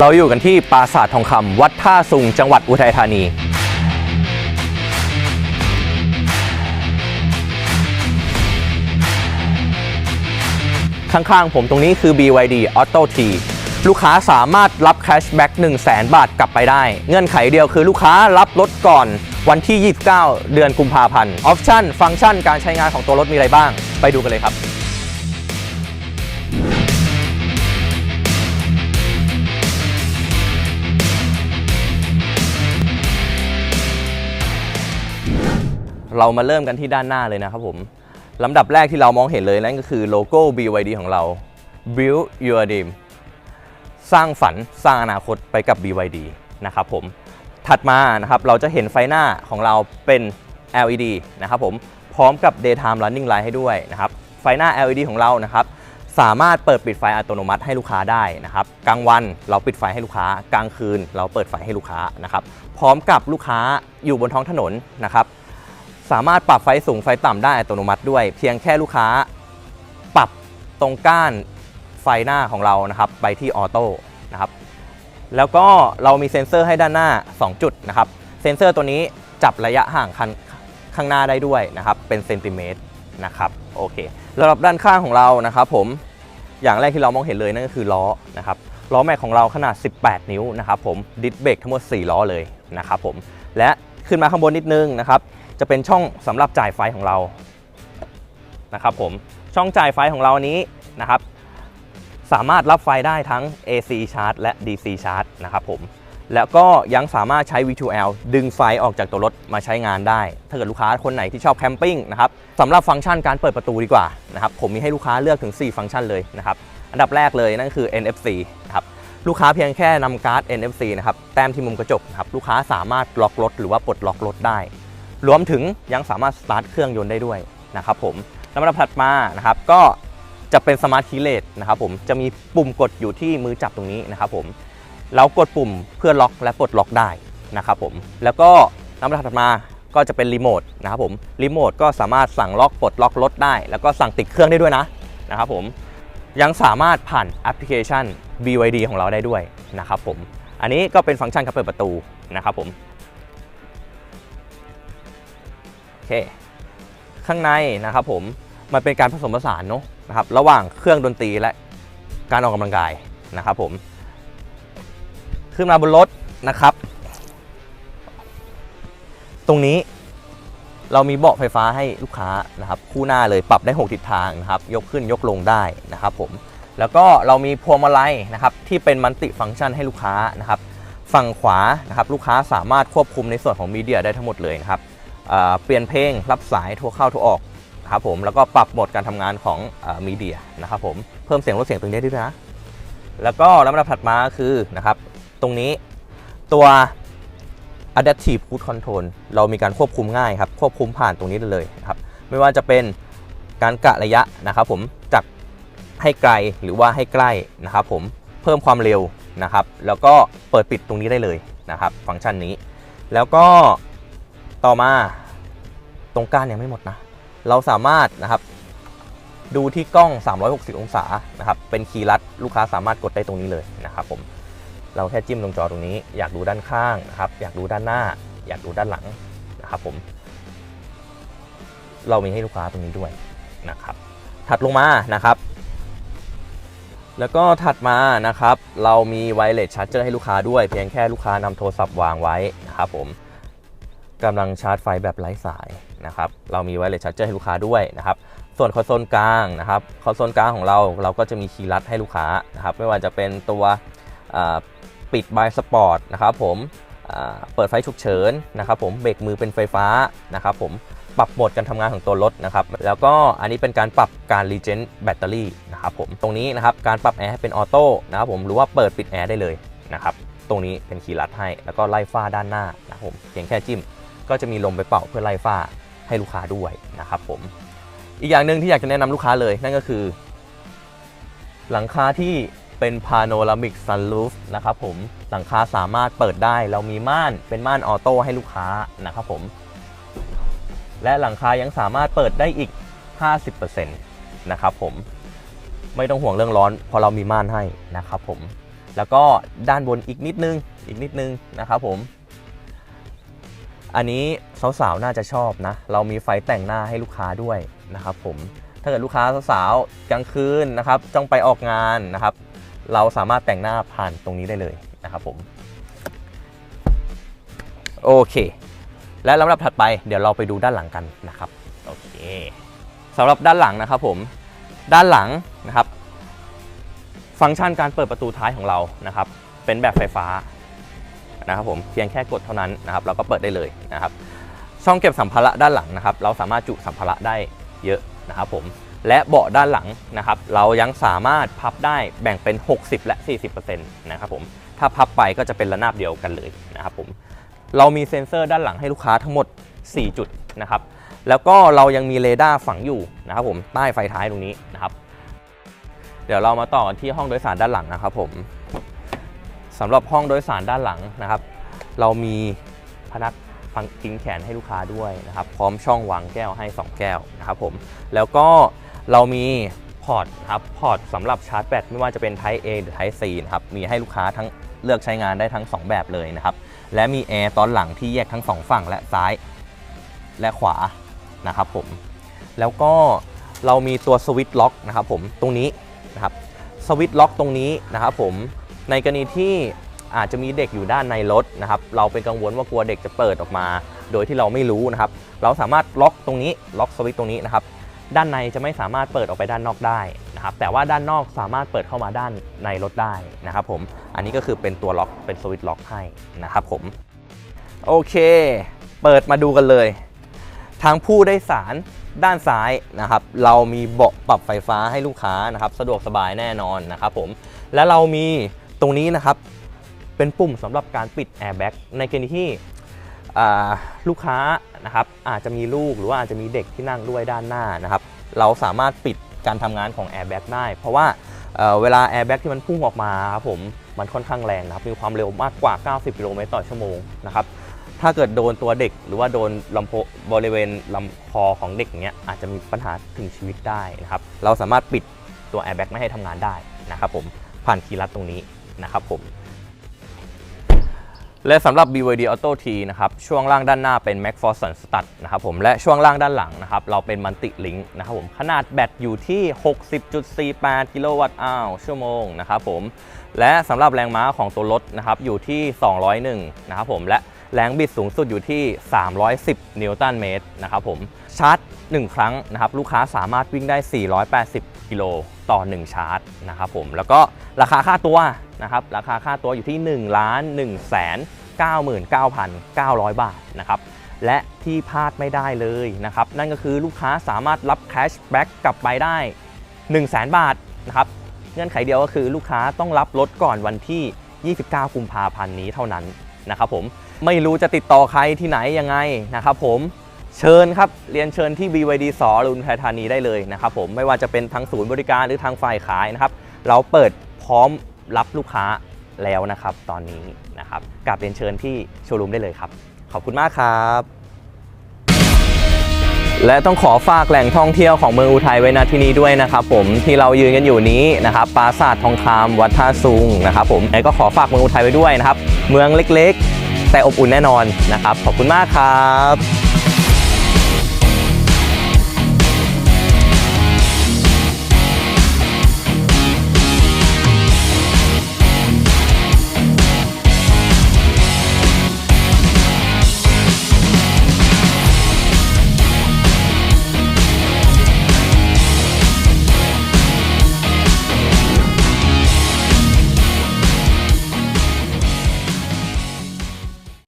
เราอยู่กันที่ปราสาททองคำวัดท่าซุงจังหวัดอุทัยธานี ข้างๆผมตรงนี้คือ BYD Auto T ลูกค้าสามารถรับแคชแบ็ก1 0 0 0 0 0 บาทกลับไปได้ เงื่อนไขเดียวคือลูกค้ารับรถก่อนวันที่ 29 เดือนกุมภาพันธ์ ออปชั่น ฟังก์ชัน การใช้งานของตัวรถมีอะไรบ้าง ไปดูกันเลยครับ เรามาเริ่มกันที่ด้านหน้าเลยนะครับผมลำดับแรกที่เรามองเห็นเลยนั่นก็คือโลโก้ BYD ของเรา Build Your Dream สร้างฝันสร้างอนาคตไปกับ BYD นะครับผมถัดมานะครับเราจะเห็นไฟหน้าของเราเป็น LED นะครับผมพร้อมกับ Daytime Running Light ให้ด้วยนะครับไฟหน้า LED ของเรานะครับสามารถเปิดปิดไฟอัตโนมัติให้ลูกค้าได้นะครับกลางวันเราปิดไฟให้ลูกค้า กลางคืนเราเปิดไฟให้ลูกค้านะครับพร้อมกับลูกค้าอยู่บนท้องถนนนะครับ สามารถปรับไฟสูงไฟต่ำได้อัตโนมัติด้วย เพียงแค่ลูกค้า ปรับตรงก้านไฟหน้าของเรานะครับ ไปที่ออโต้นะครับแล้วก็เรามีเซ็นเซอร์ให้ด้านหน้า 2 จุดนะครับเซ็นเซอร์ตัวนี้จับระยะห่างคันข้างหน้าได้ด้วยนะครับเป็นเซนติเมตรนะครับโอเคสำหรับด้านข้างของเรานะครับผมอย่างแรกที่เรามองเห็นเลยนั่นก็คือล้อนะครับล้อแม็กของเราขนาด 18 นิ้วนะครับผมดิสเบรกทั้งหมด 4 ล้อเลยนะครับผมและขึ้นมาข้างบนนิดนึงนะครับ จะเป็นช่องสำหรับจ่ายไฟของเรานะครับผมช่องจ่ายไฟของเราอันนี้นะครับ สามารถรับไฟได้ทั้ง AC charge และ DC charge นะครับผมแล้วก็ยังสามารถใช้ V2L ดึงไฟออกจากตัวรถมาใช้งานได้ ถ้าเกิดลูกค้าคนไหนที่ชอบแคมปิ้งนะครับสำหรับฟังก์ชันการเปิดประตูดีกว่านะครับผมมีให้ลูกค้าเลือกถึง 4 ฟังก์ชันเลยนะครับอันดับแรกเลยนั่นคือ NFC นะครับลูกค้าเพียงแค่นำการ์ด NFC นะครับแต้มที่มุมกระจกนะครับลูกค้าสามารถล็อกรถหรือว่าปลดล็อกรถได้ รวมถึงยังสามารถสตาร์ทเครื่องยนต์ได้ด้วยนะครับผมลำดับถัดมานะครับก็จะเป็นสมาร์ทคีย์เลสนะครับผมจะมีปุ่มกดอยู่ที่มือจับตรงนี้นะครับผมเรากดปุ่มเพื่อล็อกและปลดล็อกได้นะครับผมแล้วก็ลำดับถัดมาก็จะเป็นรีโมทนะครับผมรีโมทก็สามารถสั่งล็อกปลดล็อกรถได้ แล้วก็สั่งติดเครื่องได้ด้วยนะนะครับผมยังสามารถผ่านแอปพลิเคชัน BYD ของเราได้ด้วยนะครับผมอันนี้ก็เป็นฟังก์ชันการเปิดประตูนะครับผม เค ข้างในนะครับผมมันเป็นการผสมผสานเนาะนะครับระหว่างเครื่องดนตรีและการออกกำลังกายนะครับผมขึ้นมาบนรถนะครับ ตรงนี้เรามีเบาะไฟฟ้าให้ลูกค้านะครับ คู่หน้าเลยปรับได้ 6 ทิศทางนะครับ ยกขึ้นยกลงได้นะครับผมแล้วก็เรามีพวงมาลัยนะครับ ที่เป็นมัลติฟังก์ชันให้ลูกค้านะครับ ฝั่งขวานะครับ ลูกค้าสามารถควบคุมในส่วนของมีเดียได้ทั้งหมดเลยนะครับ เปลี่ยนเพลงรับสายโทรเข้าโทรออกครับผมแล้วก็ปรับโหมดการทำงานของมีเดียนะครับผมเพิ่มเสียงลดเสียงตรงนี้ด้วยนะ แล้วก็ลำดับถัดมาคือนะครับตรงนี้ตัว adaptive cruise control เรามีการควบคุมง่ายครับควบคุมผ่านตรงนี้ได้เลยครับไม่ว่าจะเป็นการกะระยะนะครับผมจากให้ไกลหรือว่าให้ใกล้นะครับผมเพิ่มความเร็วนะครับ แล้วก็เปิดปิดตรงนี้ได้เลยนะครับ ฟังก์ชันนี้ แล้วก็ ต่อมาตรงก้านยังไม่หมดนะ เราสามารถนะครับ ดูที่กล้อง 360 องศานะครับ เป็นคีย์ลัดลูกค้าสามารถกดได้ตรงนี้เลยนะครับผมเราแค่จิ้มตรงจอตรงนี้ อยากดูด้านข้างนะครับ อยากดูด้านหน้า อยากดูด้านหลังนะครับผม เรามีให้ลูกค้าตรงนี้ด้วยนะครับ ถัดลงมานะครับ แล้วก็ถัดมานะครับ เรามีไวเลสชาร์จเจอร์ให้ลูกค้าด้วย เพียงแค่ลูกค้านำโทรศัพท์วางไว้นะครับผม กำลังชาร์จไฟแบบไร้สายนะครับ เรามีไวเลสชาร์จเจอร์ให้ลูกค้าด้วยนะครับ ส่วนคอนโซลกลางนะครับ คอนโซลกลางของเราเราก็จะมีคีย์ลัดให้ลูกค้านะครับ ไม่ว่าจะเป็นตัวปิดบายสปอร์ตนะครับผมเปิดไฟฉุกเฉินนะครับผมเบรกมือเป็นไฟฟ้านะครับผมปรับโหมดการทำงานของตัวรถนะครับ แล้วก็อันนี้เป็นการปรับการรีเจนแบตเตอรี่นะครับผม ตรงนี้นะครับการปรับแอร์ให้เป็นออโต้นะครับผมหรือว่าเปิดปิดแอร์ได้เลยนะครับ ตรงนี้เป็นคีย์ลัดให้ แล้วก็ไล่ฝ้าด้านหน้านะครับผม เพียงแค่จิ้ม ก็จะมีลมไปเป่าเพื่อไล่ฝ้าให้ลูกค้าด้วยนะครับผมอีกอย่างหนึ่งที่อยากจะแนะนำลูกค้าเลยนั่นก็คือ หลังคาที่เป็นพาโนรามิกซันรูฟนะครับผมหลังคาสามารถเปิดได้ เรามีม่านเป็นม่านออโต้ให้ลูกค้านะครับผม และหลังคายังสามารถเปิดได้อีก 50%นะครับผมไม่ต้องห่วงเรื่องร้อนเพราะเรามีม่านให้นะครับผม แล้วก็ด้านบนอีกนิดนึงอีกนิดนึงนะครับผม อันนี้สาวๆน่าจะชอบนะ เรามีไฟแต่งหน้าให้ลูกค้าด้วยนะครับ ผมถ้าเกิดลูกค้าสาวๆกลางคืนนะครับจ้องไปออกงานนะครับ เราสามารถแต่งหน้าผ่านตรงนี้ได้เลยนะครับผมโอเค และลำดับถัดไปเดี๋ยวเราไปดูด้านหลังกันนะครับโอเคสำหรับด้านหลังนะครับผมด้านหลังนะครับ ฟังก์ชันการเปิดประตูท้ายของเรานะครับ เป็นแบบไฟฟ้า นะครับผมเพียงแค่กดเท่านั้นนะครับเราก็เปิดได้เลยนะครับช่องเก็บสัมภาระด้านหลังนะครับ เราสามารถจุสัมภาระได้เยอะนะครับผมและเบาะด้านหลังนะครับ เรายังสามารถพับได้แบ่งเป็น 60 และ 40%นะครับผมถ้าพับไปก็จะเป็นระนาบเดียวกันเลยนะครับผมเรามีเซ็นเซอร์ด้านหลังให้ลูกค้าทั้งหมด 4 จุดนะครับแล้วก็เรายังมีเรดาร์ฝังอยู่นะครับผมใต้ไฟท้ายตรงนี้นะครับ เดี๋ยวเรามาต่อกันที่ห้องโดยสารด้านหลังนะครับผม สำหรับห้องโดยสารด้านหลังนะครับ เรามีพนักฟังพิงแขนให้ลูกค้าด้วยนะครับ พร้อมช่องวางแก้วให้ 2 แก้วนะครับผมแล้วก็เรามีพอร์ตครับพอร์ตสำหรับชาร์จแบตไม่ว่าจะเป็น Type A หรือ Type C นะครับมีให้ลูกค้าทั้งเลือกใช้งานได้ทั้ง 2 แบบเลยนะครับ และมีแอร์ตอนหลังที่แยกทั้งสองฝั่งและซ้ายและขวานะครับผมแล้วก็เรามีตัวสวิตช์ล็อกนะครับผมตรงนี้นะครับสวิตช์ล็อกตรงนี้นะครับผม ในกรณีที่อาจจะมีเด็กอยู่ด้านในรถนะครับ เราเป็นกังวลว่ากลัวเด็กจะเปิดออกมา โดยที่เราไม่รู้นะครับ เราสามารถล็อกตรงนี้ล็อกสวิตช์ตรงนี้นะครับ ด้านในจะไม่สามารถเปิดออกไปด้านนอกได้นะครับ แต่ว่าด้านนอกสามารถเปิดเข้ามาด้านในรถได้นะครับ ผม อันนี้ก็คือเป็นตัวล็อกเป็นสวิตช์ล็อกให้นะครับ ผม โอเค เปิดมาดูกันเลย ทางผู้โดยสารด้านซ้ายนะครับ เรามีเบาะปรับไฟฟ้าให้ลูกค้านะครับ สะดวกสบายแน่นอนนะครับ ผม และเรามี ตรงนี้นะครับเป็นปุ่มสำหรับการปิดแอร์แบ็กในกรณีที่ลูกค้านะครับอาจจะมีลูกหรือว่าอาจจะมีเด็กที่นั่งด้วยด้านหน้านะครับ เราสามารถปิดการทำงานของแอร์แบ็กได้ เพราะว่าเเวลาแอร์แบ็กที่มันพุ่งออกมาครับผมมันค่อนข้างแรงนะครับ มีความเร็วมากกว่า 90 กิโลเมตรต่อชั่วโมงนะครับถ้าเกิดโดนตัวเด็กหรือว่าโดนลำโพบริเวณลำคอของเด็กเงี้ยอาจจะมีปัญหาถึงชีวิตได้นะครับ เราสามารถปิดตัวแอร์แบ็กไม่ให้ทำงานได้นะครับผมผ่านคีย์ลัดตรงนี้ นะครับผมและสำหรับ BYD Auto T นะครับช่วงล่างด้านหน้าเป็น MacPherson Stud นะครับผมและช่วงล่างด้านหลังนะครับเราเป็นมันติลิงนะครับผมขนาดแบตอยู่ที่ 60.48 กิโลวัตต์อาวชั่วโมงนะครับผมและสำหรับแรงม้าของตัวรถนะครับอยู่ที่ 201 นะครับผมและแรงบิดสูงสุดอยู่ที่ 310 นิวตันเมตรนะครับผมชาร์จ 1 ครั้งนะครับลูกค้าสามารถวิ่งได้ 480 กิโล ต่อ 1 ชาร์จนะครับผมแล้วก็ราคาค่าตัวนะครับราคาค่าตัวอยู่ที่ 1 ล้าน1แสน99,900 บาทนะครับและที่พลาดไม่ได้เลยนะครับนั่นก็คือลูกค้าสามารถรับแคชแบ็กกลับไปได้ 1 0 0 0 0แบาทนะครับเงื่อนไขเดียวก็คือลูกค้าต้องรับรถก่อนวันที่ 29 กุมภาพันธ์นี้เท่านั้นนะครับผมไม่รู้จะติดต่อใครที่ไหนยังไงนะครับผม เชิญครับ เรียนเชิญที่ BYD สอรุนไทยธานีได้เลยนะครับผมไม่ว่าจะเป็นทางศูนย์บริการหรือทางฝ่ายขายนะครับ เราเปิดพร้อมรับลูกค้าแล้วนะครับ ตอนนี้นะครับกลับเรียนเชิญที่โชว์รูมได้เลยครับ ขอบคุณมากครับ และต้องขอฝากแหล่งท่องเที่ยวของเมืองอุทัยไว้ณที่นี้ด้วยนะครับ ผมที่เรายืนกันอยู่นี้นะครับปราสาททองคำวัดท่าซุงนะครับผมแล้ก็ขอฝากเมืองอุทัยไว้ด้วยนะครับ เมืองเล็กๆ แต่อบอุ่นแน่นอนนะครับ ขอบคุณมากครับ